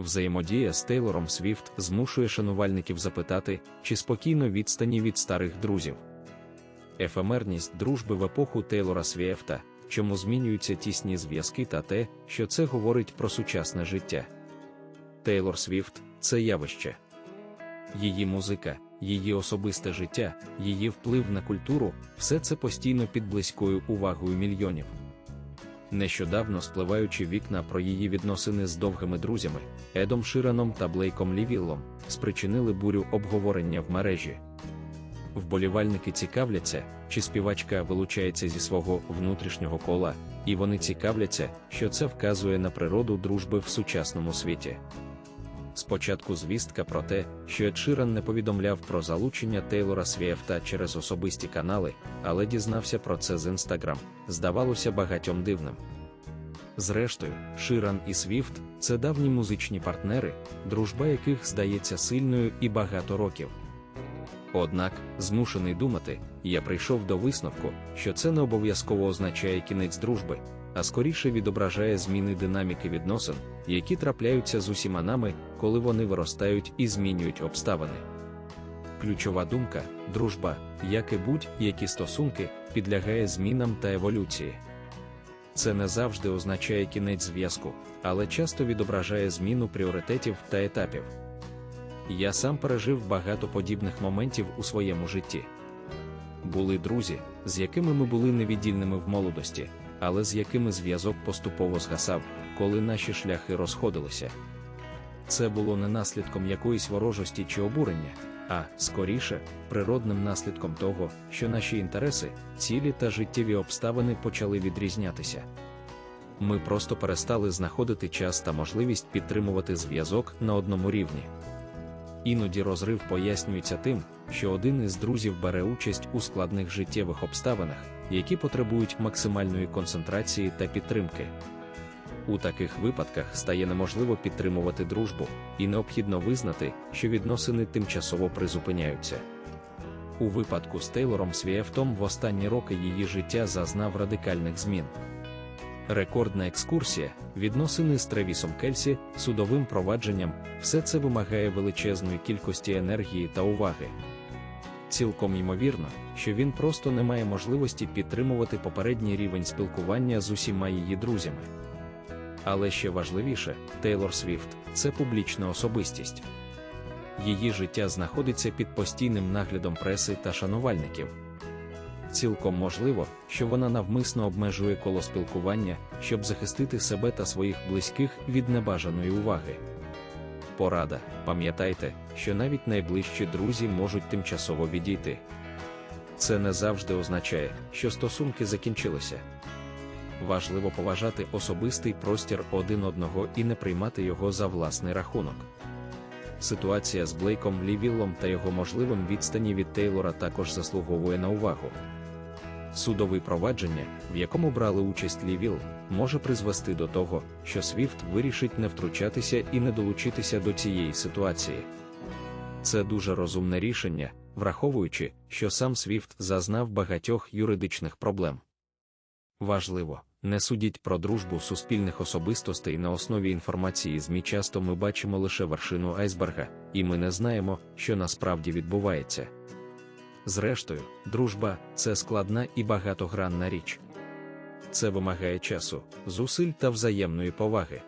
Взаємодія з Тейлором Свіфт змушує шанувальників запитати, чи спокійно відстані від старих друзів. Ефемерність дружби в епоху Тейлора Свіфта, чому змінюються тісні зв'язки та те, що це говорить про сучасне життя. Тейлор Свіфт це явище. Її музика, її особисте життя, її вплив на культуру все це постійно під близькою увагою мільйонів. Нещодавно спливаючи вікна про її відносини з довгими друзями, Едом Шираном та Блейком Лівіллом, спричинили бурю обговорення в мережі. Вболівальники цікавляться, чи співачка вилучається зі свого внутрішнього кола, і вони цікавляться, що це вказує на природу дружби в сучасному світі. Спочатку звістка про те, що Ед не повідомляв про залучення Тейлора Свіфта через особисті канали, але дізнався про це з Інстаграм, здавалося багатьом дивним. Зрештою, Ширан і Свіфт це давні музичні партнери, дружба яких здається сильною і багато років. Однак, змушений думати, я прийшов до висновку, що це не обов'язково означає кінець дружби, а скоріше відображає зміни динаміки відносин, які трапляються з усіма нами, коли вони виростають і змінюють обставини. Ключова думка дружба, як і будь-які стосунки, підлягає змінам та еволюції. Це не завжди означає кінець зв'язку, але часто відображає зміну пріоритетів та етапів. Я сам пережив багато подібних моментів у своєму житті. Були друзі, з якими ми були невіддільними в молодості, але з якими зв'язок поступово згасав, коли наші шляхи розходилися. Це було не наслідком якоїсь ворожості чи обурення, а скоріше, природним наслідком того, що наші інтереси, цілі та життєві обставини почали відрізнятися. Ми просто перестали знаходити час та можливість підтримувати зв'язок на одному рівні. Іноді розрив пояснюється тим, що один із друзів бере участь у складних життєвих обставинах, які потребують максимальної концентрації та підтримки. У таких випадках стає неможливо підтримувати дружбу, і необхідно визнати, що відносини тимчасово призупиняються. У випадку з Тейлором Свієфтом в останні роки її життя зазнав радикальних змін. Рекордна екскурсія, відносини з Тревісом Кельсі, судовим провадженням, все це вимагає величезної кількості енергії та уваги. Цілком ймовірно, що він просто не має можливості підтримувати попередній рівень спілкування з усіма її друзями. Але ще важливіше, Тейлор Свіфт це публічна особистість. Її життя знаходиться під постійним наглядом преси та шанувальників. Цілком можливо, що вона навмисно обмежує коло спілкування, щоб захистити себе та своїх близьких від небажаної уваги. Порада, пам'ятайте, що навіть найближчі друзі можуть тимчасово відійти. Це не завжди означає, що стосунки закінчилися. Важливо поважати особистий простір один одного і не приймати його за власний рахунок. Ситуація з Блейком Лівіллом та його можливим відстані від Тейлора також заслуговує на увагу. Судове провадження, в якому брали участь Лівіл, може призвести до того, що Свіфт вирішить не втручатися і не долучитися до цієї ситуації. Це дуже розумне рішення, враховуючи, що сам Свіфт зазнав багатьох юридичних проблем. Важливо, не судіть про дружбу суспільних особистостей на основі інформації ЗМІ часто ми бачимо лише вершину айсберга, і ми не знаємо, що насправді відбувається. Зрештою, дружба це складна і багатогранна річ. Це вимагає часу, зусиль та взаємної поваги.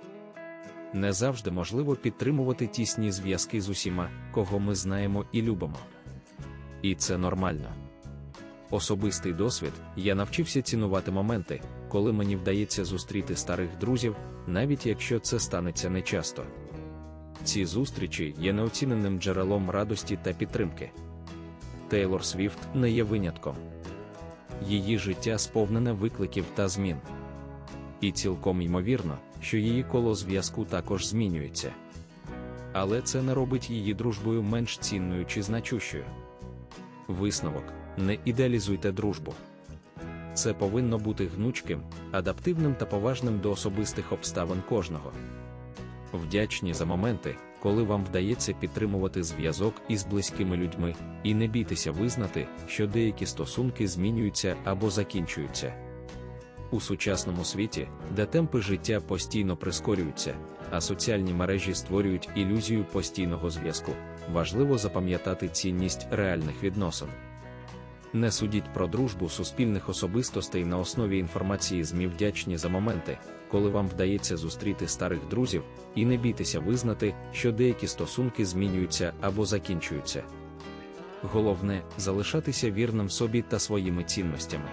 Не завжди можливо підтримувати тісні зв'язки з усіма, кого ми знаємо і любимо. І це нормально. Особистий досвід я навчився цінувати моменти, коли мені вдається зустріти старих друзів, навіть якщо це станеться нечасто. Ці зустрічі є неоціненим джерелом радості та підтримки. Тейлор Свіфт не є винятком. Її життя сповнене викликів та змін. І цілком ймовірно, що її коло зв'язку також змінюється. Але це не робить її дружбою менш цінною чи значущою. Висновок не ідеалізуйте дружбу. Це повинно бути гнучким, адаптивним та поважним до особистих обставин кожного. Вдячні за моменти, коли вам вдається підтримувати зв'язок із близькими людьми, і не бійтеся визнати, що деякі стосунки змінюються або закінчуються. У сучасному світі, де темпи життя постійно прискорюються, а соціальні мережі створюють ілюзію постійного зв'язку. Важливо запам'ятати цінність реальних відносин. Не судіть про дружбу суспільних особистостей на основі інформації ЗМІ вдячні за моменти, коли вам вдається зустріти старих друзів, і не бійтеся визнати, що деякі стосунки змінюються або закінчуються. Головне залишатися вірним собі та своїми цінностями.